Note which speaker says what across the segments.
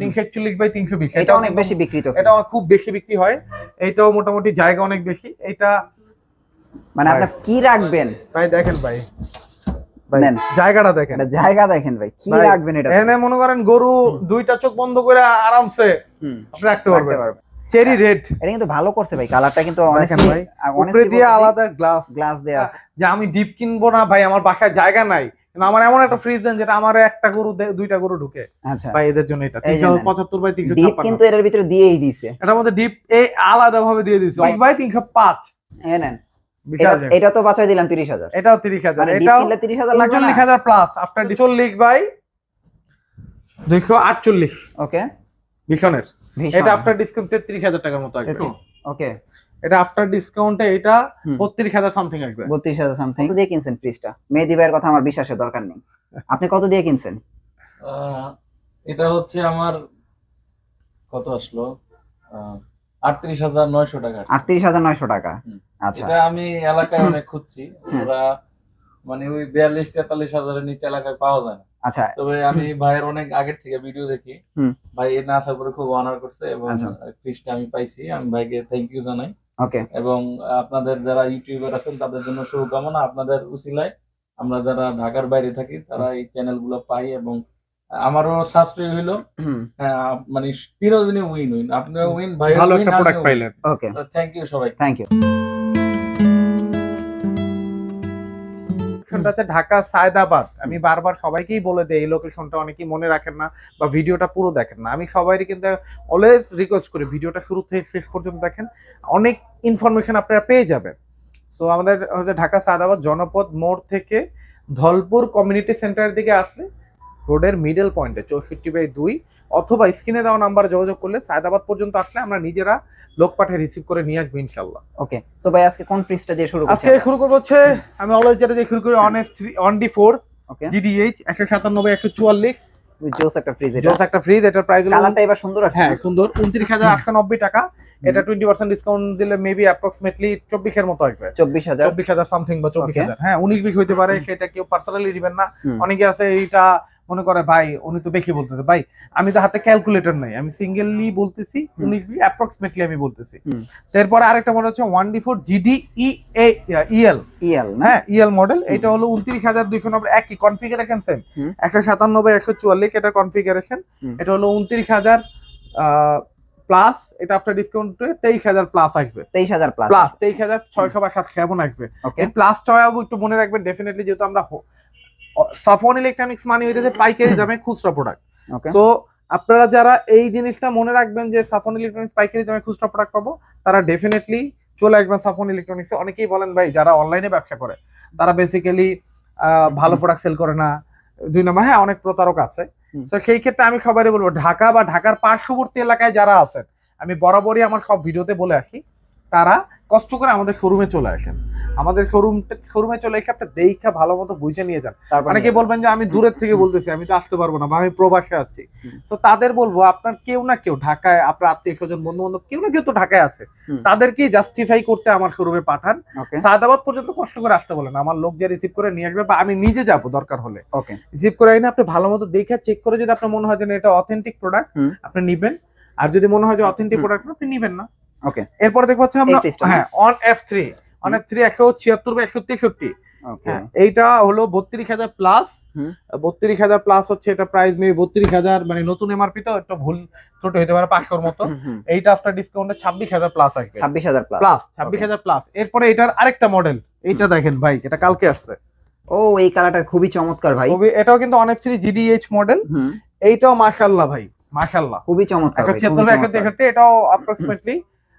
Speaker 1: তিনশো একচল্লিশ বাই তিনশো বিশ।
Speaker 2: এটা অনেক বেশি বিক্রিত
Speaker 1: এটা খুব বেশি বিক্রি হয়। এইটাও মোটামুটি জায়গা অনেক বেশি। এটা
Speaker 2: মানে আপনি কি রাখবেন?
Speaker 1: ভাই দেখেন ভাই। ভাই জায়গাটা দেখেন।
Speaker 2: জায়গা দেখেন ভাই কি রাখবেন এটা?
Speaker 1: মনে করেন গরু দুইটা চোখ বন্ধ করে আরামসে আপনি রাখতে পারবেন। Cherry red.
Speaker 2: এটা কিন্তু ভালো করছে ভাই কালারটা কিন্তু
Speaker 1: ভাই,
Speaker 2: অনেক
Speaker 1: উপরে দিয়ে আলাদা গ্লাস
Speaker 2: গ্লাস দেয়া আছে।
Speaker 1: যে আমি ডিপ কিনবো না ভাই আমার বাসায় জায়গা নাই। আমার এমন একটা ফ্রিজ দেন যেটা আমার একটা গরু দুইটা গরু ঢুকে।
Speaker 2: আচ্ছা।
Speaker 1: ভাই এদের জন্য এটা। বাই তিনশো
Speaker 2: ডিপ কিন্তু এর ভিতরে দিয়েই
Speaker 1: এটার মধ্যে ডিপ এই আলাদা ভাবে দিয়ে
Speaker 2: ভাই-
Speaker 1: পাঁচ।
Speaker 2: এই নেন। এটা- তো বাঁচাই দিলাম তিরিশ হাজার।
Speaker 1: এটাও তিরিশ হাজার।
Speaker 2: মানে ডিপ
Speaker 1: এটাও
Speaker 2: কিনলে তিরিশ হাজার লাগবে
Speaker 1: চল্লিশ
Speaker 2: না
Speaker 1: হাজার প্লাস আফটার চল্লিশ বাই দুইশো আটচল্লিশ।
Speaker 2: ওকে
Speaker 1: ভীষণের। এটা আফটার ডিসকাউন্ট তেত্রিশ হাজার টাকার মতো আসবে।
Speaker 2: ওকে
Speaker 1: এটা আফটার ডিসকাউন্টে এটা
Speaker 2: হুম।
Speaker 1: বত্রিশ হাজার সামথিং আসবে।
Speaker 2: বত্রিশ হাজার সামথিং কত দিয়ে কিনছেন ফ্রিজটা মেহেদি ভাইয়ের কথা আমার বিশ্বাসের দরকার নেই। আপনি কত দিয়ে কিনছেন?
Speaker 3: আহ, এটা হচ্ছে আমার কত আসলো? আটত্রিশ হাজার নয়শো টাকা আসছে।
Speaker 2: আটত্রিশ হাজার নয়শো টাকা। আচ্ছা।
Speaker 3: এটা আমি এলাকায় অনেক খুঁজছি। ওরা মানে ওই বিয়াল্লিশ তেতাল্লিশ হাজারের নিচে এলাকায় পাওয়া যায় না।
Speaker 2: আচ্ছা।
Speaker 3: তবে আমি ভাইয়ের অনেক আগের থেকে ভিডিও দেখি।
Speaker 2: হুম।
Speaker 3: ভাই এনে আসার পরে খুব অনার করছে এবং
Speaker 2: আচ্ছা।
Speaker 3: আমি পাইছি। আমি ভাইকে থ্যাংক ইউ জানাই।
Speaker 2: ওকে।
Speaker 3: এবং আপনাদের যারা ইউটিউবার আছেন তাদের জন্য শুভকামনা। আপনাদের উসিলায় আমরা যারা ঢাকার বাইরে থাকি তারা এই চ্যানেলগুলো পাই এবং আমারও সাশ্রয় হইল। হ্যাঁ, মানে তিনজনই উইন উইন আপনিও উইন ভাই
Speaker 1: ভালো একটা প্রোডাক্ট পাইলেন।
Speaker 2: ওকে।
Speaker 3: থ্যাংক ইউ সবাই
Speaker 2: থ্যাংক ইউ
Speaker 1: লোকেশনটা হচ্ছে ঢাকা সায়দাবাদ। আমি বারবার সবাইকেই বলে দেই, এই লোকেশনটা অনেকেই মনে রাখেন না বা ভিডিওটা পুরো দেখেন না। আমি সবাইকে কিন্তু অলওয়েজ রিকোয়েস্ট করি, ভিডিওটা শুরু থেকে শেষ পর্যন্ত দেখেন। অনেক ইনফরমেশন আপনারা পেয়ে যাবেন। সো আমাদের হচ্ছে ঢাকা সায়দাবাদ জনপদ মোড় থেকে ধলপুর কমিউনিটি সেন্টারের দিকে আসলে রোডের মিডল পয়েন্টে চৌষট্টি বাই দুই, অথবা স্ক্রিনে দেওয়া নাম্বারে যোগাযোগ করলে সায়দাবাদ পর্যন্ত আসলে আমরা নিজেরা লোক পাঠিয়ে রিসিভ করে নিয়ে আসব ইনশাল্লাহ
Speaker 2: ওকে সো ভাই আজকে কোন ফ্রিজটা দিয়ে শুরু
Speaker 1: আজকে শুরু করব হচ্ছে আমি অলওয়েজ যেটা দিয়ে শুরু করি on F three on D four
Speaker 2: okay
Speaker 1: GDH একশো সাতানব্বই একশো চুয়াল্লিশ।
Speaker 2: জোস একটা ফ্রিজ এটা।
Speaker 1: জোস একটা ফ্রিজ এটার প্রাইস হলো
Speaker 2: কালারটা এবার সুন্দর আছে।
Speaker 1: হ্যাঁ সুন্দর উনত্রিশ হাজার আটশো নব্বই টাকা। এটা টোয়েন্টি পার্সেন্ট ডিসকাউন্ট দিলে মেবি অ্যাপ্রক্সিমেটলি চব্বিশের মতো আসবে।
Speaker 2: চব্বিশ হাজার।
Speaker 1: চব্বিশ হাজার সামথিং বা চব্বিশ
Speaker 2: Okay.
Speaker 1: হাজার। হ্যাঁ উনিশ বিশ হইতে পারে সেটা কেউ পার্সোনালি দিবেন না। অনেকে আছে এইটা মনে করে ভাই উনি তো বেশি বলতেছে। ভাই আমি তো হাতে ক্যালকুলেটর নাই। আমি সিঙ্গেললি বলতেছি বি অ্যাপ্রক্সিমেটলি আমি বলতেছি। তারপরে আরেকটা মনে হচ্ছে one D four GD E EL
Speaker 2: EL
Speaker 1: হ্যাঁ ইএল মডেল এটা হলো উনত্রিশ হাজার দুইশো নব্বই একই কনফিগারেশন সেম একশো সাতানব্বই একশো চুয়াল্লিশ এটা কনফিগারেশন এটা হলো উনত্রিশ হাজার প্লাস এটা আফটার ডিসকাউন্ট তেইশ হাজার প্লাস আসবে।
Speaker 2: তেইশ হাজার প্লাস
Speaker 1: প্লাস তেইশ হাজার ছয়শো বা সাতশো এমন আসবে। এই প্লাসটা একটু মনে রাখবেন ডেফিনেটলি যেহেতু আমরা সাফন ইলেকট্রনিক্স মানে হইতেছে পাইকারি দামে খুচরা প্রোডাক্ট তো আপনারা যারা এই জিনিসটা মনে রাখবেন যে সাফন ইলেকট্রনিক্স পাইকারি দামে খুচরা প্রোডাক্ট পাবো তারা ডেফিনেটলি চলে আসবেন সাফন ইলেকট্রনিক্স অনেকেই বলেন ভাই যারা অনলাইনে ব্যবসা করে তারা বেসিক্যালি ভালো প্রোডাক্ট সেল করে না। দুই নম্বর হ্যাঁ অনেক প্রতারক আছে। তো সেই ক্ষেত্রে আমি সবারই বলব ঢাকা বা ঢাকার পার্শ্ববর্তী এলাকায় যারা আছেন আমি বরাবরই আমার সব ভিডিওতে বলে আসি তারা কষ্ট করে আমাদের শোরুমে চলে আসেন। আমাদের শোরুম শোরুমে চলে এসে একটা দেখা ভালো মতো বুঝে নিয়ে যান। অনেকে বলবেন যে আমি দূরের থেকে বলতেছি আমি তো আসতে পারব না বা আমি প্রবাসে আছি। তো তাদের বলব আপনার কেউ না কেউ ঢাকায় আপনার আত্মীয় স্বজন বন্ধু বান্ধব কেউ না কেউ তো ঢাকায় আছে। তাদেরকে জাস্টিফাই করতে আমার শোরুমে পাঠান। সাদাবাদ পর্যন্ত কষ্ট করে আসতে বলেন। আমার লোক যে রিসিভ করে নিয়ে আসবে বা আমি নিজে যাব দরকার হলে।
Speaker 2: ওকে
Speaker 1: রিসিভ করে এনে আপনি ভালো মতো দেখে চেক করে যদি আপনার মনে হয় যে এটা অথেন্টিক প্রোডাক্ট আপনি নিবেন। আর যদি মনে হয় যে অথেন্টিক। প্রোডাক্ট আপনি নিবেন না।
Speaker 2: ওকে
Speaker 1: এরপরে দেখব হচ্ছে আমরা? হ্যাঁ on F three on F three একশো ছিয়াত্তর বা একশো তেষট্টি। হ্যাঁ এইটা হলো বত্রিশ হাজার প্লাস বত্রিশ হাজার প্লাস হচ্ছে এটা প্রাইস মেবি বত্রিশ হাজার মানে নতুন এমআরপি তো একটা ভুল ছোট হতে পারে পাঁচশোর মতো। এইটা আফটার ডিসকাউন্টে ছাব্বিশ হাজার প্লাস আসবে।
Speaker 2: ছাব্বিশ হাজার প্লাস
Speaker 1: ছাব্বিশ হাজার প্লাস এরপরে এটার আরেকটা মডেল এইটা দেখেন ভাই এটা কালকে আসছে।
Speaker 2: ও এই কালারটা খুবই চমৎকার ভাই।
Speaker 1: এটাও কিন্তু অনেক থ্রি জিডিএইচ মডেল এইটাও মাশাল্লাহ ভাই মাশাল্লাহ
Speaker 2: খুবই চমৎকার
Speaker 1: একশো ছিয়াত্তর একশো তেষট্টি এটাও অ্যাপ্রক্সিমেটলি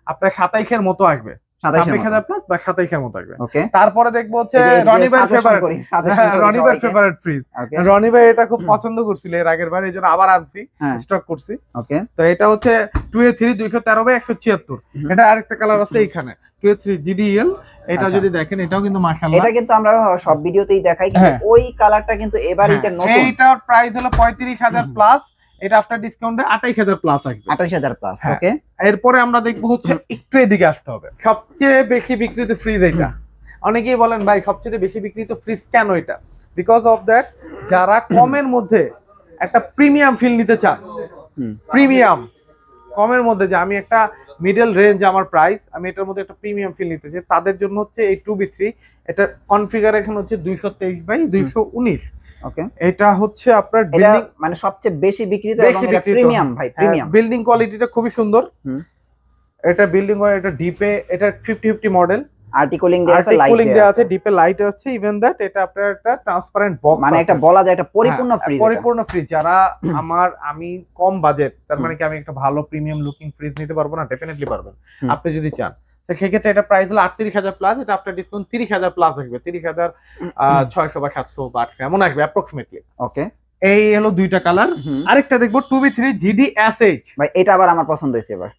Speaker 1: আপনার সাতাইশের মতো আসবে। ছাব্বিশ হাজার প্লাস বা সাতাইশের মতো আসবে তারপরে দেখব হচ্ছে
Speaker 2: এই যে- এই যে
Speaker 1: রনি ভাই ফেভারিট
Speaker 2: করি, suggestion করি
Speaker 1: রনি ভাই ফেভারিট ফ্রিজ রনি ভাই এটা খুব পছন্দ করছিল এর আগের বার এই জন্য আবার আনছি
Speaker 2: হ্যাঁ।
Speaker 1: স্টক করছি। তো এটা হচ্ছে টু এ থ্রি দুইশো তেরো বাই একশো ছিয়াত্তর। এটা আরেকটা কালার আছে এইখানে টু এ থ্রি জিডিএল এটা
Speaker 2: আচ্ছা।
Speaker 1: যদি দেখেন এটাও কিন্তু মাশাআল্লাহ।
Speaker 2: এটা কিন্তু আমরা সব ভিডিওতেই দেখাই কিন্তু
Speaker 1: হ্যাঁ।
Speaker 2: ওই কালারটা কিন্তু এবার এটা
Speaker 1: হ্যাঁ,
Speaker 2: নতুন।
Speaker 1: এইটার প্রাইস হলো পঁয়ত্রিশ হাজার
Speaker 2: হুম।
Speaker 1: প্লাস এটা আফটার ডিসকাউন্টে আঠাইশ হাজার প্লাস আসবে।
Speaker 2: আঠাশ হাজার প্লাস। ওকে
Speaker 1: এরপরে আমরা দেখব হচ্ছে একটু এদিকে আসতে হবে। সবচেয়ে বেশি বিক্রিত ফ্রিজ এটা। অনেকেই বলেন ভাই সবচেয়ে বেশি বিক্রিত ফ্রিজ কেন এটা? বিকজ অফ দ্যাট যারা কমের মধ্যে একটা প্রিমিয়াম ফিল নিতে চান প্রিমিয়াম কমের মধ্যে যে আমি একটা মিডল রেঞ্জ আমার প্রাইস আমি এটার মধ্যে একটা প্রিমিয়াম ফিল নিতে চাই তাদের জন্য হচ্ছে এই টু বি থ্রি এটার কনফিগারেশন হচ্ছে দুইশো তেইশ বাই দুইশো উনিশ।
Speaker 2: ওকে?
Speaker 1: এটা হচ্ছে আপনার বিল্ডিং
Speaker 2: মানে সবচেয়ে বেশি বিক্রিত
Speaker 1: বেশি
Speaker 2: এবং এটা প্রিমিয়াম ভাই প্রিমিয়াম
Speaker 1: বিল্ডিং কোয়ালিটিটা খুবই সুন্দর। এটা বিল্ডিং এটা ডিপে এটা ফিফটি ফিফটি মডেল
Speaker 2: আর্টিকুলিং দেওয়া আছে লাইট
Speaker 1: ডিপে লাইট আছে। ইভেন দ্যাট এটা আপনার একটা ট্রান্সপারেন্ট বক্স
Speaker 2: মানে বলা যায় এটা পরিপূর্ণ
Speaker 1: হ্যাঁ,
Speaker 2: ফ্রিজ
Speaker 1: পরিপূর্ণ ফ্রিজ যারা আমার আমি কম বাজেট তার মানে কি আমি একটা ভালো প্রিমিয়াম লুকিং ফ্রিজ নিতে পারব না? ডেফিনেটলি পারবেন। আপনি যদি চান। সেক্ষেত্রে এটা প্রাইস হলো আটত্রিশ হাজার প্লাস এটা আফটার ডিসকাউন্ট তিরিশ হাজার প্লাস আসবে। তিরিশ হাজার ছয়শো বা সাতশো বা আটশো এমন আসবে অ্যাপ্রক্সিমেটলি
Speaker 2: ওকে
Speaker 1: এই হলো দুইটা কালার আরেকটা দেখব two B three GD S H
Speaker 2: ভাই এটা আবার আমার পছন্দ হয়েছে এবার।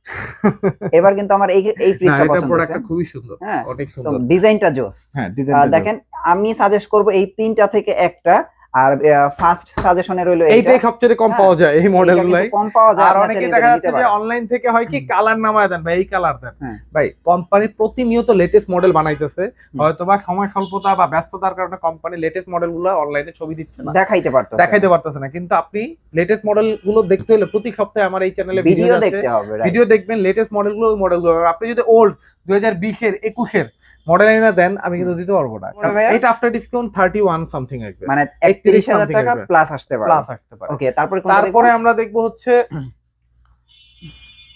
Speaker 2: এবার কিন্তু আমার এই এই ফ্রিজটা পছন্দ হয়েছে।
Speaker 1: খুবই সুন্দর।
Speaker 2: হ্যাঁ
Speaker 1: অনেক সুন্দর।
Speaker 2: ডিজাইনটা জোস।
Speaker 1: হ্যাঁ ডিজাইন
Speaker 2: দেখেন আমি সাজেস্ট করব এই তিনটা থেকে একটা আর ফার্স্ট সাজেশনে রইল
Speaker 1: এইটাই সবচেয়ে কম
Speaker 2: হ্যাঁ,
Speaker 1: পাওয়া যায় এই
Speaker 2: এইটা
Speaker 1: মডেল
Speaker 2: কিন্তু কম পাওয়া যায়
Speaker 1: আর অনেকে দেখা যাচ্ছে যে অনলাইন থেকে হয় কি কালার নামায় দেন ভাই এই কালার দেন।
Speaker 2: হ্যাঁ।
Speaker 1: ভাই কোম্পানি প্রতিনিয়ত লেটেস্ট মডেল বানাইতেছে। হয়তোবা সময় স্বল্পতা বা ব্যস্ততার কারণে কোম্পানি লেটেস্ট মডেলগুলো অনলাইনে ছবি দিচ্ছে না।
Speaker 2: দেখাইতে পারতো
Speaker 1: দেখাইতে পারতেছে না। কিন্তু আপনি লেটেস্ট মডেলগুলো দেখতে হলে প্রতি সপ্তাহে আমার এই চ্যানেলে
Speaker 2: ভিডিও দেখতে হবে
Speaker 1: ভিডিও দেখবেন লেটেস্ট মডেলগুলো ওই মডেলগুলো আপনি যদি ওল্ড দুই হাজার বিশের একুশের মডেল এনে দেন আমি কিন্তু দিতে পারব না। এটা after discount thirty one something আসবে।
Speaker 2: মানে
Speaker 1: 31
Speaker 2: একত্রিশ হাজার টাকা প্লাস আসতে পারে।
Speaker 1: প্লাস আসতে পারে।
Speaker 2: ওকে তারপরে
Speaker 1: তারপরে? আমরা দেখব হচ্ছে
Speaker 2: হুম।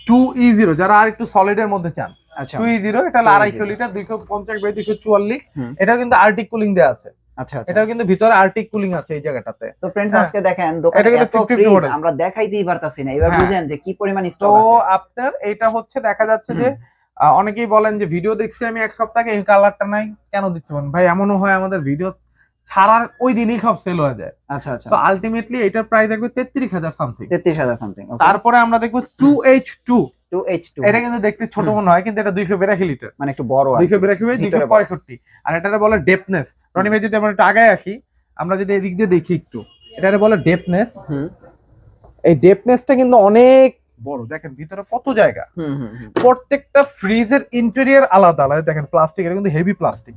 Speaker 1: টু ই জিরো যারা আর একটু সলিড এর মধ্যে চান।
Speaker 2: আচ্ছা।
Speaker 1: টু ই জিরো এটা
Speaker 2: 2E0
Speaker 1: আড়াইশো লিটার দুইশো পঞ্চাশ বাই দুইশো চুয়াল্লিশ। এটাও কিন্তু আর্টিক কুলিং দেওয়া আছে।
Speaker 2: আচ্ছা আচ্ছা।
Speaker 1: এটাও কিন্তু ভিতরে আর্টিক কুলিং আছে এই জায়গাটাতে।
Speaker 2: তো ফ্রেন্ডস
Speaker 1: হ্যাঁ।
Speaker 2: আজকে দেখেন দোকানে
Speaker 1: এটা
Speaker 2: এত
Speaker 1: 50
Speaker 2: ফ্রিজ আমরা দেখাইতেই পারতাছি না। এবার
Speaker 1: হ্যাঁ।
Speaker 2: বুঝেন যে কি পরিমাণ
Speaker 1: তো
Speaker 2: স্টক আছে
Speaker 1: আপনার এটা হচ্ছে দেখা যাচ্ছে যে অনেকেই বলেন যে ভিডিও দেখছি আমি এক সপ্তাহে এই কালারটা নাই কেন দিতে পারেন ভাই এমনও হয় আমাদের ভিডিও ছাড়ার ওই দিনই সব সেল হয়ে যায়।
Speaker 2: আচ্ছা আচ্ছা।
Speaker 1: তো আলটিমেটলি এটার প্রাইস দেখবে তেত্রিশ হাজার সামথিং
Speaker 2: তেত্রিশ হাজার সামথিং
Speaker 1: তারপরে আমরা দেখব টু এইচ টু এটা কিন্তু দেখতে ছোট মনে হয় কিন্তু এটা দুইশো বিরাশি লিটার
Speaker 2: মানে একটু বড়।
Speaker 1: দুইশো বিরাশি দুইশো। পঁয়ষট্টি। আর এটা বলে ডেপনেস রনি ভাই যদি আমরা একটু আগায় আসি আমরা যদি এদিক দিয়ে দেখি একটু। এটা বলে ডেপনেস
Speaker 2: হুম।
Speaker 1: এই ডেপনেসটা কিন্তু অনেক বড় দেখেন ভিতরে কত জায়গা। প্রত্যেকটা ফ্রিজের ইন্টেরিয়ার আলাদা আলাদা। দেখেন প্লাস্টিক এটা কিন্তু হেভি প্লাস্টিক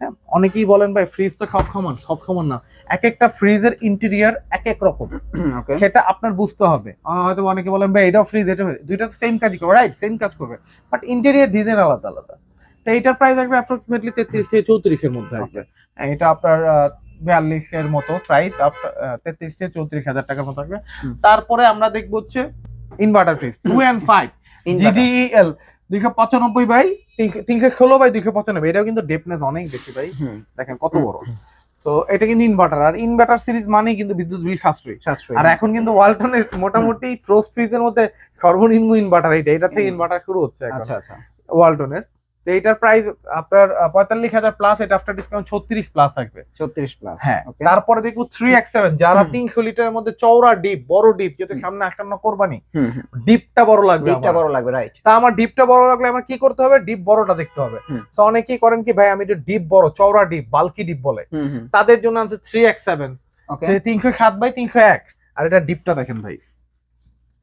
Speaker 1: হ্যাঁ অনেকেই বলেন ভাই ফ্রিজ তো সব সমান সব সমান না। এক একটা ফ্রিজের ইন্টেরিয়ার এক এক রকম সেটা আপনার বুঝতে হবে। হয়তো অনেকে বলেন ভাই এটাও ফ্রিজ এটা দুইটা সেম কাজই করবে রাইট সেম কাজ করবে। বাট ইন্টেরিয়ার ডিজাইন আলাদা আলাদা। তো এটার প্রাইস আসবে অ্যাপ্রক্সিমেটলি তেত্রিশ থেকে চৌত্রিশের মধ্যে আসবে। এটা আপনার বিয়াল্লিশের মতো প্রাইস আপনার তেত্রিশ থেকে চৌত্রিশ হাজার টাকার মতো আসবে। তারপরে আমরা দেখব হচ্ছে inverter fridge two and five GDL দুইশো পঁচানব্বই বাই তিনশো ষোলো বাই দুইশো পঁচানব্বই এটাও কিন্তু ডেপনেস অনেক বেশি ভাই। দেখেন কত বড়। সো এটা কিন্তু ইনভার্টার আর ইনভার্টার সিরিজ মানেই কিন্তু বিদ্যুৎ বিল সাশ্রয়ী। আর এখন কিন্তু ওয়ালটনের মোটামুটি ফ্রোস্ট ফ্রিজের মধ্যে সর্বনিম্ন ইনভার্টার এটা এটা থেকে ইনভার্টার শুরু হচ্ছে এখন।
Speaker 2: আচ্ছা আচ্ছা।
Speaker 1: ওয়ালটনের তো এটার প্রাইস আপনার পঁয়তাল্লিশ হাজার প্লাস এটা আফটার ডিসকাউন্ট ছত্রিশ প্লাস আসবে।
Speaker 2: ছত্রিশ প্লাস
Speaker 1: হ্যাঁ তারপরে দেখব থ্রি এক্স সেভেন যারা তিনশো লিটারের মধ্যে চৌড়া ডিপ বড় ডিপ যেহেতু সামনে আসান্ন কোরবানি। ডিপটা বড় লাগবে
Speaker 2: ডিপটা বড় লাগবে রাইট
Speaker 1: তা আমার ডিপটা বড় লাগলে আমার কি করতে হবে? ডিপ বড়টা দেখতে হবে। তো অনেকেই করেন কি ভাই আমি একটু ডিপ বড় চৌড়া ডিপ বালকি ডিপ বলে। তাদের জন্য আছে থ্রি এক্স সেভেন তিনশো সাত বাই তিনশো এক। আর এটা ডিপটা দেখেন ভাই।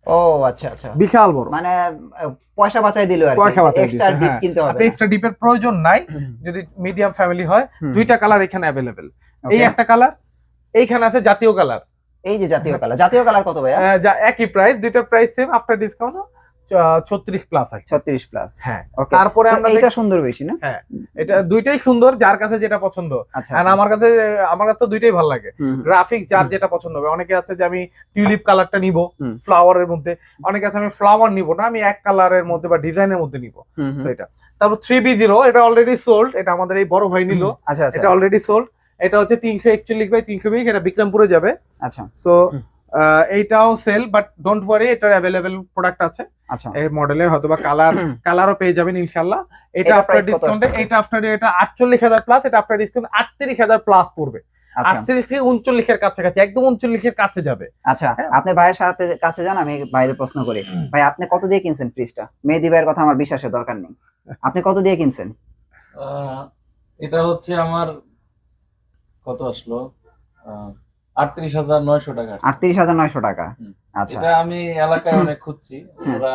Speaker 2: ও আচ্ছা আচ্ছা।
Speaker 1: বিশাল বড়।
Speaker 2: মানে পয়সা বাঁচাই দিল আর
Speaker 1: পয়সা বাঁচাই
Speaker 2: এক্সট্রা ডিপ
Speaker 1: হ্যাঁ।
Speaker 2: কিনতে হবে।
Speaker 1: আপনি এক্সট্রা ডিপের প্রয়োজন নাই। যদি মিডিয়াম ফ্যামিলি হয় দুইটা কালার এখানে অ্যাভেলেবেল এই একটা কালার এইখানে আছে জাতীয় কালার
Speaker 2: এই যে জাতীয় কালার জাতীয় কালার কত
Speaker 1: ভাই একই প্রাইস দুইটা প্রাইস সেম আফটার ডিসকাউন্ট ছত্রিশ প্লাস আছে
Speaker 2: ছত্রিশ প্লাস
Speaker 1: হ্যাঁ তারপরে আমরা
Speaker 2: এইটা সুন্দর বেশি না?
Speaker 1: এটা দুইটাই সুন্দর যার কাছে যেটা পছন্দ।
Speaker 2: আচ্ছা
Speaker 1: আর আমার কাছে আমার কাছে তো দুইটাই ভালো লাগে। গ্রাফিক্স যার যেটা পছন্দ হবে। অনেকে আছে যে আমি টিউলিপ কালারটা নিব। ফ্লাওয়ারের মধ্যে। অনেকে আছে আমি ফ্লাওয়ার নিব না আমি এক কালারের মধ্যে বা ডিজাইনের মধ্যে নিব। এটা। তারপর থ্রি বি জিরো এটা অলরেডি সোল্ড এটা আমাদের এই বড় ভাই নিল।
Speaker 2: আচ্ছা আচ্ছা।
Speaker 1: এটা অলরেডি সোল্ড এটা হচ্ছে তিনশো একচল্লিশ বাই তিনশো বিশ এটা বিক্রমপুরে যাবে।
Speaker 2: আচ্ছা।
Speaker 1: সো। এইটাও সেল বাট ডোন্ট ওয়ারি এটার অ্যাভেলেবেল প্রোডাক্ট আছে।
Speaker 2: আচ্ছা।
Speaker 1: এই মডেলের হয়তো বা কালার কালারও পেয়ে যাবেন ইনশাল্লাহ। এটা আফটার ডিসকাউন্টে এটা আফটার এটা আটচল্লিশ হাজার প্লাস এটা আফটার ডিসকাউন্ট আটত্রিশ হাজার প্লাস পড়বে।
Speaker 2: আচ্ছা।
Speaker 1: আটত্রিশ থেকে উনচল্লিশের কাছাকাছি একদম উনচল্লিশের কাছে যাবে।
Speaker 2: আচ্ছা
Speaker 1: হ্যাঁ।
Speaker 2: আপনি ভাইয়ের সাথে কাছে যান আমি বাইরে প্রশ্ন করি। ভাই আপনি কত দিয়ে কিনছেন ফ্রিজটা মেহেদি ভাইয়ের কথা আমার বিশ্বাসের দরকার নেই। আপনি কত দিয়ে কিনছেন?
Speaker 3: আহ, এটা হচ্ছে আমার কত আসলো? আটত্রিশ হাজার নয়শো টাকা।
Speaker 2: আটত্রিশ হাজার নয়শো টাকা। আচ্ছা।
Speaker 3: এটা আমি এলাকায় অনেক খুঁজছি। ওরা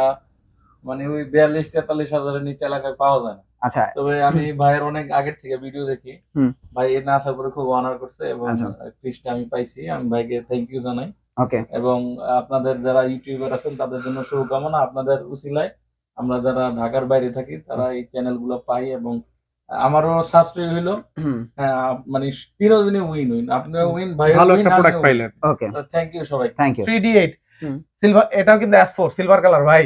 Speaker 3: মানে ওই বিয়াল্লিশ তেতাল্লিশ হাজারের নিচে এলাকায় পাওয়া যায় না।
Speaker 2: আচ্ছা।
Speaker 3: তবে আমি ভাইয়ের অনেক আগের থেকে ভিডিও দেখি। ভাই আসার পরে খুব অনার করছে এবং
Speaker 2: আচ্ছা।
Speaker 3: ফিসটা আমি পাইছি। আমি ভাইকে থ্যাংক ইউ জানাই।
Speaker 2: ওকে।
Speaker 3: এবং আপনাদের যারা ইউটিউবার আছেন তাদের জন্য শুভকামনা। আপনাদের উসিলায় আমরা যারা ঢাকার বাইরে থাকি তারা এই চ্যানেলগুলো পাই এবং আমারও সাশ্রয় হইল। হ্যাঁ, মানে তিনজনই উইন উইন আপনিও উইন ভাই
Speaker 1: ভালো একটা প্রোডাক্ট পাইলেন।
Speaker 2: ওকে
Speaker 3: থ্যাংক ইউ সবাই
Speaker 2: thank you
Speaker 1: three D eight
Speaker 2: hmm.
Speaker 1: Silver এটাও কিন্তু এস ফোর সিলভার কালার ভাই।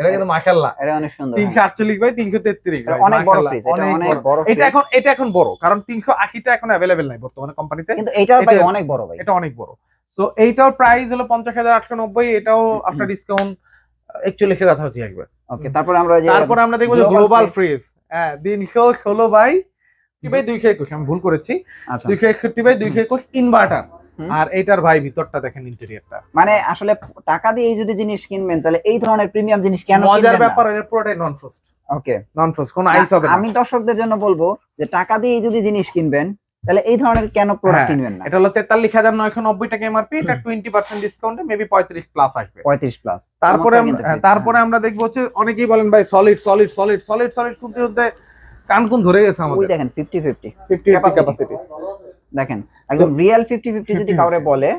Speaker 1: এটা কিন্তু মাশাল্লাহ
Speaker 2: এটা অনেক সুন্দর
Speaker 1: তিনশো আটচল্লিশ বাই তিনশো তেত্রিশ
Speaker 2: এটা অনেক বড় ফ্রিজ এটা অনেক বড়।
Speaker 1: এটা এখন এটা এখন বড় কারণ তিনশো আশিটা এখন অ্যাভেলেবেল নাই বর্তমানে কোম্পানিতে
Speaker 2: কিন্তু এটাও ভাই
Speaker 1: এটা-
Speaker 2: অনেক বড় ভাই।
Speaker 1: এটা অনেক বড়। সো এইটার প্রাইস হলো পঞ্চাশ হাজার আটশো নব্বই এটাও আপনার ডিসকাউন্ট একচল্লিশ হাজার কাছাকাছি আসবে
Speaker 2: ওকে তারপরে আমরা
Speaker 1: তারপরে আমরা দেখব যে গ্লোবাল ফ্রিজ হ্যাঁ তিনশো ষোলো বাই আমি ভুল করেছি।
Speaker 2: আচ্ছা।
Speaker 1: দুইশো একষট্টি বাই ইনভার্টার আর এইটার ভাই ভিতরটা দেখেন ইন্টেরিয়রটা
Speaker 2: মানে আসলে টাকা দিয়ে এই যদি জিনিস কিনবেন তাহলে এই ধরনের প্রিমিয়াম জিনিস কেন
Speaker 1: মজার ব্যাপার পুরোটাই নন ফ্রস্ট
Speaker 2: ওকে
Speaker 1: নন ফ্রস্ট কোনো আইস হবে না।
Speaker 2: আমি দর্শকদের জন্য বলব যে টাকা দিয়ে যদি জিনিস কিনবেন তাহলে এই ধরনের কেন প্রোডাক্ট
Speaker 1: হ্যাঁ,
Speaker 2: কিনবেন না?
Speaker 1: এটা হলো তেতাল্লিশ হাজার নয়শো নব্বই টাকা এমআরপি এটা টোয়েন্টি পার্সেন্ট ডিসকাউন্টে মেবি পঁয়ত্রিশ প্লাস আসবে।
Speaker 2: পঁয়ত্রিশ প্লাস
Speaker 1: তারপরে হ্যাঁ, তারপরে আমরা দেখব হচ্ছে অনেকেই বলেন ভাই solid solid solid solid solid শুনতে শুনতে কান কোন ধরে গেছে
Speaker 2: ওই
Speaker 1: আমাদের
Speaker 2: দেখেন fifty fifty
Speaker 1: fifty
Speaker 2: capacity।
Speaker 1: Capacity
Speaker 2: দেখেন একদম রিয়েল ফিফটি ফিফটি যদি
Speaker 1: 50-50
Speaker 2: কাউরে বলে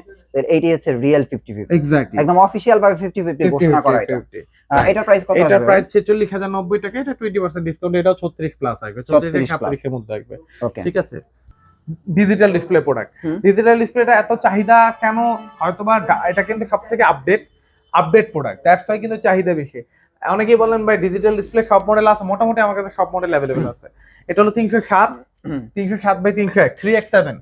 Speaker 2: এইটি হচ্ছে রিয়েল ফিফটি ফিফটি
Speaker 1: এক্স্যাক্টলি
Speaker 2: একদম অফিসিয়াল ভাবে ফিফটি ফিফটি ঘোষণা করা এটা। আহ, এটার প্রাইস কত আসবে?
Speaker 1: প্রাইস ছেচল্লিশ হাজার নব্বই টাকা এটা টোয়েন্টি পার্সেন্ট ডিসকাউন্ট এটাও ছত্রিশ প্লাস আসবে ছত্রিশ
Speaker 2: 36 plus।
Speaker 1: সাতত্রিশের মধ্যে আসবে। ঠিক আছে? ডিজিটাল ডিসপ্লে প্রোডাক্ট ডিজিটাল ডিসপ্লেটা এত চাহিদা কেন? হয়তোবা এটা কিন্তু সব থেকে update update product that's why কিন্তু চাহিদা বেশি। অনেকেই বলেন ভাই ডিজিটাল ডিসপ্লে সব মডেল আছে। মোটামুটি আমার কাছে সব মডেল অ্যাভেলেবেল আছে। এটা হলো তিনশো সাত তিনশো সাত বাই তিনশো এক three X seven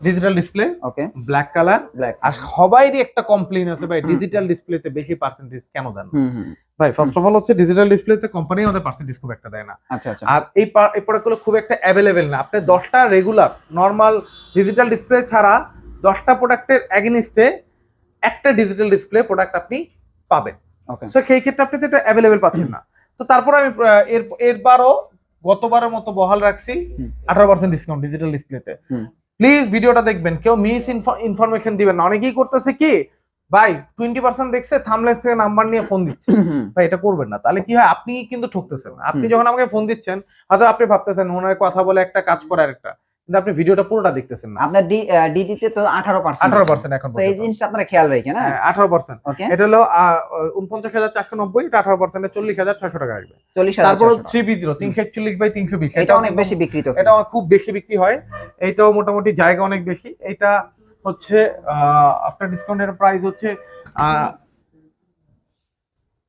Speaker 1: digital display
Speaker 2: okay
Speaker 1: black colour
Speaker 2: black
Speaker 1: আর সবাইরই একটা কমপ্লেন আছে ভাই ডিজিটাল ডিসপ্লেতে বেশি পার্সেন্টেজ কেন দেন? ভাই ফার্স্ট অফ অল হচ্ছে ডিজিটাল ডিসপ্লেতে কোম্পানি আমাদের পার্সেন্টেজ খুব একটা দেয় না।
Speaker 2: আচ্ছা আচ্ছা।
Speaker 1: আর এই এই প্রোডাক্টগুলো খুব একটা অ্যাভেলেবেল না। আপনি দশটা রেগুলার নর্মাল ডিজিটাল ডিসপ্লে ছাড়া দশটা প্রোডাক্টের অ্যাগেনিস্টে একটা ডিজিটাল ডিসপ্লে প্রোডাক্ট আপনি পাবেন।
Speaker 2: ওকে
Speaker 1: সো সেই ক্ষেত্রে আপনি তো এটা অ্যাভেলেবেল পাচ্ছেন না। তো তারপরে আমি এর এরবারও গতবারের মতো বহাল রাখছি আঠারো পার্সেন্ট ডিসকাউন্ট ডিজিটাল ডিসপ্লেতে প্লিজ ভিডিওটা দেখবেন। কেউ মিস ইনফরমেশন দিবেন না। অনেকেই করতেছে কি ভাই টোয়েন্টি পার্সেন্ট দেখছে থামলেন্স থেকে নাম্বার নিয়ে ফোন দিচ্ছে। ভাই এটা করবেন না। তাহলে কি হয়? আপনি কিন্তু ঠকতেছেন আপনি যখন আমাকে ফোন দিচ্ছেন হয়তো আপনি ভাবতেছেন ওনার কথা বলে একটা কাজ করার একটা। কিন্তু আপনি ভিডিওটা পুরোটা দেখতেছেন না।
Speaker 2: আপনার ডিডি তে তো আঠারো পার্সেন্ট
Speaker 1: আঠারো পার্সেন্ট এখন
Speaker 2: তো এই জিনিসটা আপনারা খেয়াল রাখেন হ্যাঁ
Speaker 1: আঠারো পার্সেন্ট এটা হলো উনপঞ্চাশ হাজার চারশো নব্বই এটা আঠারো পার্সেন্টে চল্লিশ হাজার ছশো টাকা আসবে।
Speaker 2: চল্লিশ হাজার
Speaker 1: তারপর
Speaker 2: চারশো টাকা।
Speaker 1: থ্রি বি জিরো তিনশো একচল্লিশ বাই তিনশো বিশ
Speaker 2: এটা অনেক বেশি বিক্রিত
Speaker 1: এটা খুব বেশি বিক্রি হয়। এইটাও মোটামুটি জায়গা অনেক বেশি। এটা হচ্ছে আফটার ডিসকাউন্টের প্রাইস হচ্ছে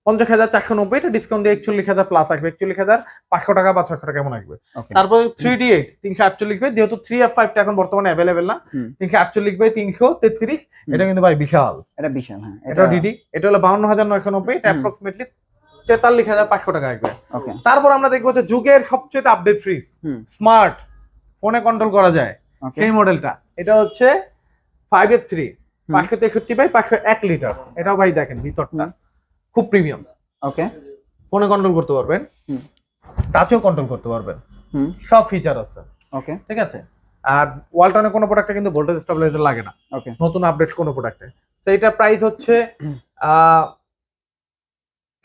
Speaker 1: পঞ্চাশ হাজার চারশো নব্বই। এটা ডিসকাউন্ট দিয়ে একচল্লিশ হাজার প্লাস আসবে। একচল্লিশ হাজার পাঁচশো টাকা বা ছশো টাকা এমন আসবে। তারপর থ্রি ডি এইট তিনশো আটচল্লিশ বাই যেহেতু থ্রি এফ ফাইভটা এখন বর্তমানে অ্যাভেলেবেল না তিনশো আটচল্লিশ বাই তিনশো তেত্রিশ এটা কিন্তু ভাই বিশাল।
Speaker 2: এটা বিশাল হ্যাঁ।
Speaker 1: এটা ডিডি এটা হলো বাউন্ন হাজার নয়শো নব্বই এটা অ্যাপ্রক্সিমেটলি তেতাল্লিশ হাজার পাঁচশো টাকা আসবে। তারপর আমরা দেখব যে যুগের সবচেয়ে আপডেট ফ্রিজ স্মার্ট ফোনে কন্ট্রোল করা যায়। সেই মডেলটা এটা হচ্ছে ফাইভ এফ থ্রি। পাঁচশো তেষট্টি বাই পাঁচশো এক লিটার। এটাও ভাই দেখেন ভিতরটা। খুব প্রিমিয়াম।
Speaker 2: ওকে।
Speaker 1: ফোনে কন্ট্রোল করতে পারবেন। টাচও কন্ট্রোল করতে পারবেন। সব ফিচার আছে।
Speaker 2: ওকে।
Speaker 1: ঠিক আছে? আর ওয়ালটনের কোনো প্রোডাক্টে কিন্তু ভোল্টেজ স্টেবিলাইজার লাগে না।
Speaker 2: ওকে।
Speaker 1: নতুন আপডেট কোনো প্রোডাক্টে তো প্রাইস হচ্ছে।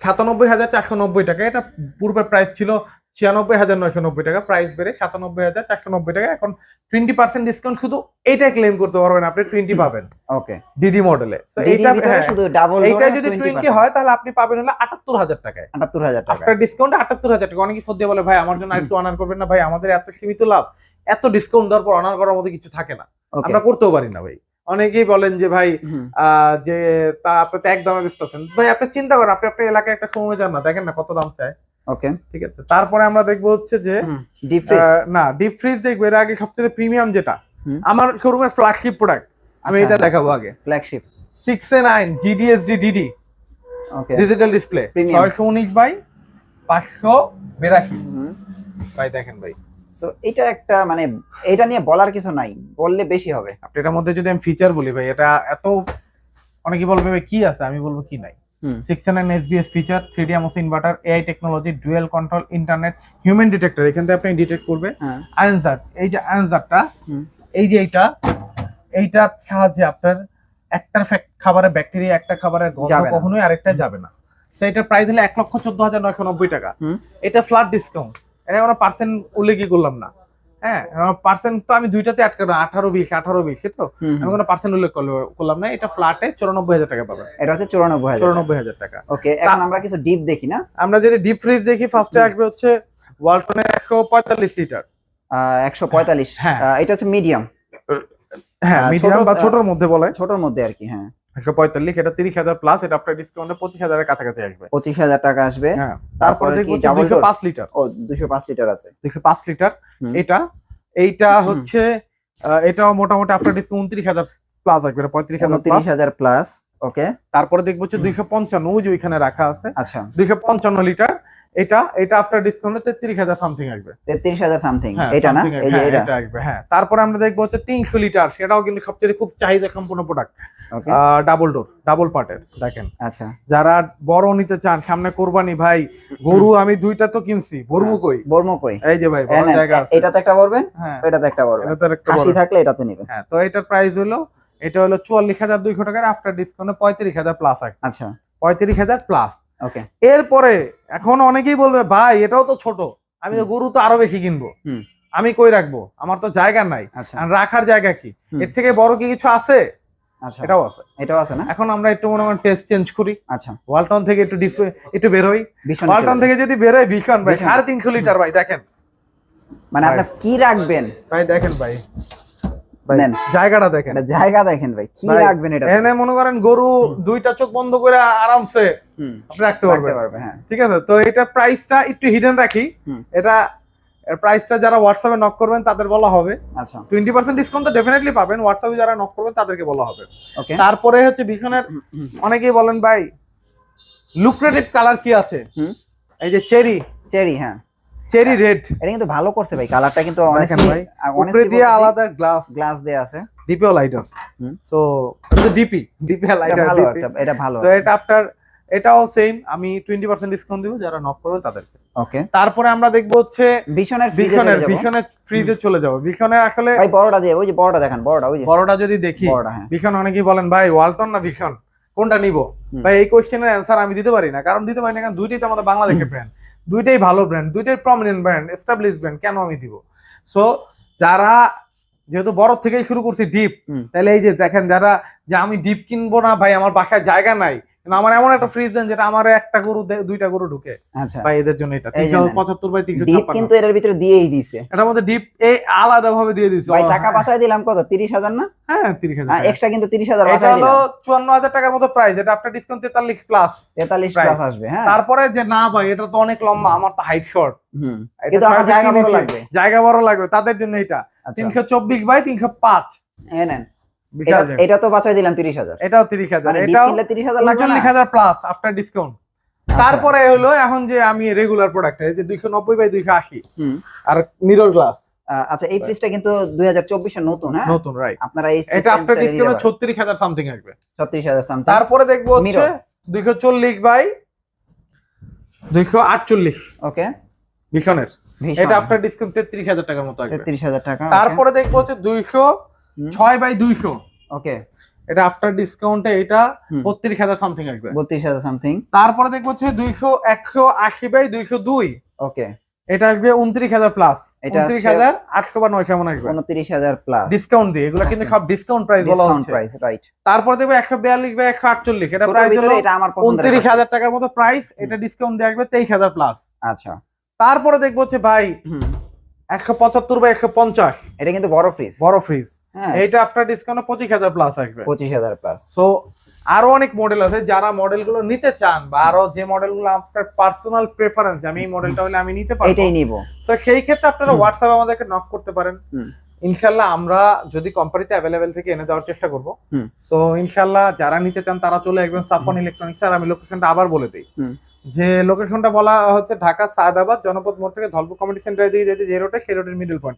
Speaker 1: সাতানব্বই হাজার চারশো নব্বই টাকা। এটা পূর্বে প্রাইস ছিল ছিয়ানব্বই হাজার নয়শো নব্বই টাকা প্রাইস বেড়ে সাতানব্বই হাজার চারশো নব্বই টাকা। এখন টোয়েন্টি পার্সেন্ট ডিসকাউন্ট শুধু এইটা ক্লেম করতে পারবেন আপনি টোয়েন্টি পাবেন।
Speaker 2: ওকে
Speaker 1: ডিডি মডেলে
Speaker 2: এইটা শুধু ডাবল
Speaker 1: এইটা যদি টোয়েন্টি হয় তাহলে আপনি পাবেন হলো আটাত্তর হাজার টাকায়।
Speaker 2: আটাত্তর হাজার টাকা।
Speaker 1: আফটার ডিসকাউন্ট আটাত্তর হাজার টাকা। অনেকে ফোন দিয়ে বলে ভাই আমার জন্য একটু অনার করবেন না ভাই আমাদের এত সীমিত লাভ। এত ডিসকাউন্ট দেওয়ার পর অনার করার মতো কিছু থাকে না। আমরা করতেও পারি না ভাই। অনেকেই বলেন যে ভাই আহ, যে তা আপনি তো একদমে ব্যস্ত আছেন। ভাই আপনি চিন্তা করেন আপনি আপনার এলাকায় একটা সময় যান না। দেখেন না কত দাম চায়।
Speaker 2: ওকে।
Speaker 1: ঠিক আছে। তারপরে আমরা দেখব হচ্ছে যে না ডিপ ফ্রিজ দেখব। এর আগে সবচেয়ে প্রিমিয়াম যেটা আমার শোরুমের ফ্ল্যাগশিপ প্রোডাক্ট আমি
Speaker 2: আচ্ছা,
Speaker 1: এটা। দেখাবো আগে।
Speaker 2: Flagship
Speaker 1: six A nine GDSD DD
Speaker 2: okay.
Speaker 1: Digital display ছয়শো উনিশ বাই পাঁচশো বিরাশি। ভাই দেখেন ভাই।
Speaker 2: এটা একটা মানে এটা নিয়ে বলার কিছু নাই। বললে বেশি হবে।
Speaker 1: আপনি এটার মধ্যে যদি আমি ফিচার বলি ভাই এটা এত অনেকে বলবে কি আছে? আমি বলব কি নাই। Six nine SBS feature three D MOC inverter AI technology dual control internet human detector এখান থেকে আপনি ডিটেক্ট করবে।
Speaker 2: হ্যাঁ।
Speaker 1: আনসার এই যে আনসারটা এই যে এইটা এইটার সাহায্যে আপনার একটা খাবারের ব্যাকটেরিয়া একটা খাবারের গন্ধ
Speaker 2: যাবে
Speaker 1: কখনোই আরেকটা যাবে না। সো এটার প্রাইস হলো এক লক্ষ চোদ্দ হাজার নয়শো নব্বই টাকা। এটা ফ্ল্যাট ডিসকাউন্ট এটা কোনো পার্সেন্ট উল্লেখই করলাম না। হ্যাঁ পার্সেন্ট তো আমি দুইটাতে আঠারো বিশ আঠারো বিশ তো? আমি কোনো পার্সেন্ট উল্লেখ করলে- করলাম না এটা ফ্ল্যাটে চুরানব্বই হাজার টাকা পাবেন
Speaker 2: এটা হচ্ছে চুরানব্বই হাজার
Speaker 1: চুরানব্বই হাজার টাকা।
Speaker 2: ওকে এখন আমরা কিছু ডিপ দেখি না?
Speaker 1: আমরা যদি ডিপ ফ্রিজ দেখি ফার্স্টে আসবে হচ্ছে ওয়ালটনের একশো পঁয়তাল্লিশ লিটার
Speaker 2: একশো পঁয়তাল্লিশ।
Speaker 1: হ্যাঁ।
Speaker 2: এটা হচ্ছে মিডিয়াম
Speaker 1: হ্যাঁ
Speaker 2: আহ,
Speaker 1: মিডিয়াম
Speaker 2: ছোট-
Speaker 1: বা ছোটর মধ্যে বলে।
Speaker 2: ছোটর মধ্যে আর কি হ্যাঁ।
Speaker 1: একশো পঁয়তাল্লিশ এটা তিরিশ হাজার প্লাস এটা ডিসকাউন্টে পঁচিশ হাজারের কাছাকাছি আসবে।
Speaker 2: পঁচিশ হাজার টাকা আসবে।
Speaker 1: হ্যাঁ
Speaker 2: তারপরে
Speaker 1: দেখব দুশো পাঁচ লিটার
Speaker 2: ও দুশো পাঁচ লিটার আছে।
Speaker 1: দুশো পাঁচ লিটার এটা এইটা হচ্ছে এটাও মোটামুটি ডিসকাউন্ট উনত্রিশ হাজার প্লাস আসবে এটা পঁয়ত্রিশ হাজার plus।
Speaker 2: হাজার প্লাস ওকে
Speaker 1: তারপরে দেখব হচ্ছে দুইশো পঞ্চান্ন ওই যে ওইখানে রাখা আছে।
Speaker 2: আচ্ছা।
Speaker 1: দুইশো পঞ্চান্ন লিটার এটা এটা আফটার ডিসকাউন্টে তেত্রিশ হাজার সামথিং আসবে।
Speaker 2: তেত্রিশ হাজার সামথিং
Speaker 1: হ্যাঁ,
Speaker 2: এটা না? এই যে
Speaker 1: হ্যাঁ,
Speaker 2: এটা।
Speaker 1: আসবে হ্যাঁ। তারপরে আমরা দেখব হচ্ছে তিনশো লিটার সেটাও কিন্তু সবচেয়ে খুব চাহিদা সম্পূর্ণ প্রোডাক্ট ডাবল ডোর ডাবল পার্টের দেখেন।
Speaker 2: আচ্ছা।
Speaker 1: যারা বড় নিতে চান সামনে কোরবানি ভাই গরু আমি দুইটা তো কিনছি বরমু কই?
Speaker 2: বর্ম কই?
Speaker 1: এই যে ভাই বড় জায়গা আছে।
Speaker 2: এটাতে একটা বলবেন
Speaker 1: হ্যাঁ।
Speaker 2: এটাতে একটা বলবেন
Speaker 1: এটা তো একটা।
Speaker 2: খাসি থাকলে এটাতে নেবেন।
Speaker 1: হ্যাঁ তো এটার প্রাইস হলো এটা হলো চুয়াল্লিশ হাজার দুইশো টাকার আফটার ডিসকাউন্টে পঁয়ত্রিশ হাজার প্লাস আছে।
Speaker 2: আচ্ছা।
Speaker 1: পঁয়ত্রিশ হাজার প্লাস
Speaker 2: ওকে
Speaker 1: এরপরে এখন অনেকেই বলবে ভাই এটাও তো ছোট। আমি তো গরু তো আরও বেশি কিনবো। আমি কই রাখব? আমার তো জায়গা নাই।
Speaker 2: আচ্ছা।
Speaker 1: রাখার জায়গা কি? এর থেকে বড় কি কিছু আছে?
Speaker 2: আচ্ছা।
Speaker 1: এটাও আছে।
Speaker 2: এটাও আছে না?
Speaker 1: এখন আমরা একটু মনে টেস্ট চেঞ্জ করি।
Speaker 2: আচ্ছা।
Speaker 1: ওয়ালটন থেকে একটু একটু বেরোই ওয়ালটন থেকে যদি বেরোয় ভীষণ ভাই সাড়ে তিনশো লিটার ভাই দেখেন।
Speaker 2: মানে আপনি কি রাখবেন?
Speaker 1: ভাই দেখেন ভাই।
Speaker 2: নেন।
Speaker 1: জায়গাটা দেখেন।
Speaker 2: জায়গা দেখেন ভাই কি রাখবেন এটা
Speaker 1: এখানে মনে করেন গরু দুইটা চোখ বন্ধ করে আরামসে আপনি রাখতে পারবেন।
Speaker 2: হ্যাঁ।
Speaker 1: ঠিক আছে তো এটা প্রাইসটা একটু হিডেন রাখি। এটা প্রাইসটা যারা হোয়াটসঅ্যাপে নক করবেন তাদের বলা হবে।
Speaker 2: আচ্ছা।
Speaker 1: টোয়েন্টি পার্সেন্ট ডিসকাউন্ট তো ডেফিনেটলি পাবেন হোয়াটসঅ্যাপে যারা নক করবেন তাদেরকে বলা হবে।
Speaker 2: ওকে
Speaker 1: তারপরে হচ্ছে ভীষণের অনেকেই বলেন ভাই লুক্রেটিভ কালার কি আছে। এই যে চেরি
Speaker 2: চেরি হ্যাঁ।
Speaker 1: চেরি রেড
Speaker 2: এটা কিন্তু ভালো করছে ভাই কালারটা কিন্তু
Speaker 1: দেখেন ভাই, উপরে দিয়ে আলাদা গ্লাস
Speaker 2: গ্লাস দেয়া আছে।
Speaker 1: ডিপিও লাইট আছে। সো এটা ডিপি ডিপি লাইট
Speaker 2: ভালো এটা ভালো
Speaker 1: সো এটা আফটার এটাও সেম আমি টোয়েন্টি পার্সেন্ট ডিসকাউন্ট দিব যারা নক করবে তাদেরকে।
Speaker 2: ওকে
Speaker 1: তারপরে আমরা দেখব হচ্ছে
Speaker 2: চলে যাব।
Speaker 1: ভীষণের ফ্রিজে চলে যাব। ভীষণের আসলে
Speaker 2: ভাই বড়টা দিয়ে ওই যে বড়টা দেখেন বড়টা ওই যে
Speaker 1: বড়টা যদি দেখি
Speaker 2: হ্যাঁ।
Speaker 1: ভীষণ অনেকেই বলেন ভাই ওয়ালটন না ভীষণ? কোনটা নিব? ভাই এই কোশ্চেনের অ্যান্সার আমি দিতে পারি না কারণ দিতে পারি না কারণ দুইটাই তো আমাদের বাংলাদেশের ব্র্যান্ড দুইটাই ভালো ব্র্যান্ড দুইটাই প্রমিনেন্ট ব্র্যান্ড এস্টাবলিশ ব্র্যান্ড কেন আমি দিব? সো যারা যেহেতু বড় থেকেই শুরু করছি ডিপ তাহলে এই যে দেখেন যারা যে আমি ডিপ কিনবো না ভাই আমার বাসায় জায়গা নাই আমার এমন একটা ফ্রিজ দেন যেটা আমার একটা গরু দুইটা গরু ঢুকে।
Speaker 2: আচ্ছা।
Speaker 1: ভাই এদের জন্য এটা।
Speaker 2: এই যে
Speaker 1: তিনশো
Speaker 2: নেন।
Speaker 1: পঁচাত্তর বাই তিনশো
Speaker 2: ডিপ কিন্তু এটার ভিতরে দিয়েই দিছে।
Speaker 1: এটার মধ্যে ডিপ এই আলাদা ভাবে দিয়ে দিচ্ছে
Speaker 2: ভাই টাকা বাঁচাই দিলাম কত? তিরিশ হাজার না?
Speaker 1: হ্যাঁ তিরিশ হাজার টাকা।
Speaker 2: এক্সট্রা কিন্তু তিরিশ হাজার
Speaker 1: এটা হলো
Speaker 2: দিলাম।
Speaker 1: চুয়ান্ন হাজার টাকার মতো প্রাইস এটা আফটার ডিসকাউন্ট তেতাল্লিশ প্লাস
Speaker 2: তেতাল্লিশ
Speaker 1: Price।
Speaker 2: প্লাস আসবে হ্যাঁ।
Speaker 1: তারপরে যে না ভাই এটা তো অনেক লম্বা আমার তো হাইট শর্ট
Speaker 2: হুম। কিন্তু আমার জায়গা বড় লাগবে।
Speaker 1: জায়গা বড় লাগবে তাদের জন্য এটা।
Speaker 2: আচ্ছা।
Speaker 1: তিনশো চব্বিশ বাই তিনশো পাঁচ।
Speaker 2: নেন। এটা- তো বাঁচাই দিলাম তিরিশ হাজার।
Speaker 1: এটাও তিরিশ হাজার।
Speaker 2: মানে
Speaker 1: এটাও
Speaker 2: কিনলে তিরিশ হাজার লাগবে না?
Speaker 1: Plus after discount. তারপরে হলো এখন যে আমি রেগুলার প্রোডাক্ট এই যে দুইশো নব্বই বাই দুইশো আশি।
Speaker 2: হুম।
Speaker 1: আর মিরর গ্লাস
Speaker 2: আচ্ছা এই ফ্রিজটা কিন্তু দুই হাজার চব্বিশের নতুন হ্যাঁ?
Speaker 1: নতুন রাইট
Speaker 2: আপনারা এই
Speaker 1: এটা আফটার ডিসকাউন্ট ছত্রিশ হাজার সামথিং আসবে।
Speaker 2: ছত্রিশ হাজার সামথিং
Speaker 1: তারপরে দেখব হচ্ছে
Speaker 2: Mirror।
Speaker 1: দুইশো চল্লিশ বাই দুইশো আটচল্লিশ।
Speaker 2: ওকে।
Speaker 1: ভীষণের এটা আফটার ডিসকাউন্ট তেত্রিশ হাজার টাকার মতো আসবে।
Speaker 2: তেত্রিশ হাজার টাকা
Speaker 1: তারপরে দেখব হচ্ছে দুইশো ছয় বাই দুইশো।
Speaker 2: ওকে
Speaker 1: এটা আফটার ডিসকাউন্টে এটা বত্রিশ হাজার সামথিং আসবে।
Speaker 2: বত্রিশ হাজার সামথিং
Speaker 1: তারপরে দেখব হচ্ছে দুইশো একশো আশি বাই দুইশো দুই।
Speaker 2: ওকে
Speaker 1: এটা আসবে উনত্রিশ হাজার প্লাস
Speaker 2: এটা
Speaker 1: উনত্রিশ হাজার আটশো বা নয়শো এমন আসবে।
Speaker 2: উনত্রিশ হাজার প্লাস
Speaker 1: ডিসকাউন্ট দিয়ে। এগুলো কিন্তু সব ডিসকাউন্ট প্রাইস বলা হচ্ছে।
Speaker 2: প্রাইস রাইট
Speaker 1: তারপরে দেখব একশো বিয়াল্লিশ বা একশো আটচল্লিশ। এটা প্রাইস হলো উনত্রিশ হাজার টাকার মতো প্রাইস এটা ডিসকাউন্ট দিয়ে আসবে তেইশ হাজার প্লাস
Speaker 2: আচ্ছা।
Speaker 1: তারপরে দেখব হচ্ছে ভাই
Speaker 2: হুম।
Speaker 1: একশো পঁচাত্তর বা একশো পঞ্চাশ।
Speaker 2: এটা কিন্তু বড় ফ্রিজ
Speaker 1: বড় ফ্রিজ
Speaker 2: হ্যাঁ।
Speaker 1: এইটা আফটার ডিসকাউন্ট পঁচিশ হাজার প্লাস আসবে।
Speaker 2: পঁচিশ হাজার প্লাস
Speaker 1: সো আরও অনেক মডেল আছে যারা মডেলগুলো নিতে চান বা আরও যে মডেলগুলো আপনার পার্সোনাল প্রেফারেন্স আমি এই মডেলটা হলে আমি নিতে পারব।
Speaker 2: এটাই নিব।
Speaker 1: তো সেই ক্ষেত্রে আপনারা। হোয়াটসঅ্যাপে আমাদেরকে নক করতে পারেন। ইনশাল্লাহ আমরা যদি কোম্পানিতে অ্যাভেলেবেল থেকে এনে দেওয়ার চেষ্টা করব। সো ইনশাল্লাহ যারা নিতে চান তারা চলে আসবেন সাফন ইলেকট্রনিক্স আর আমি লোকেশনটা আবার বলে দিই। যে লোকেশনটা বলা হচ্ছে ঢাকা সায়দাবাদ জনপদ মোড় থেকে ধলপুর কমিটি সেন্টারে দিয়ে যেতে যে রোডে সেই রোডের মিডল পয়েন্ট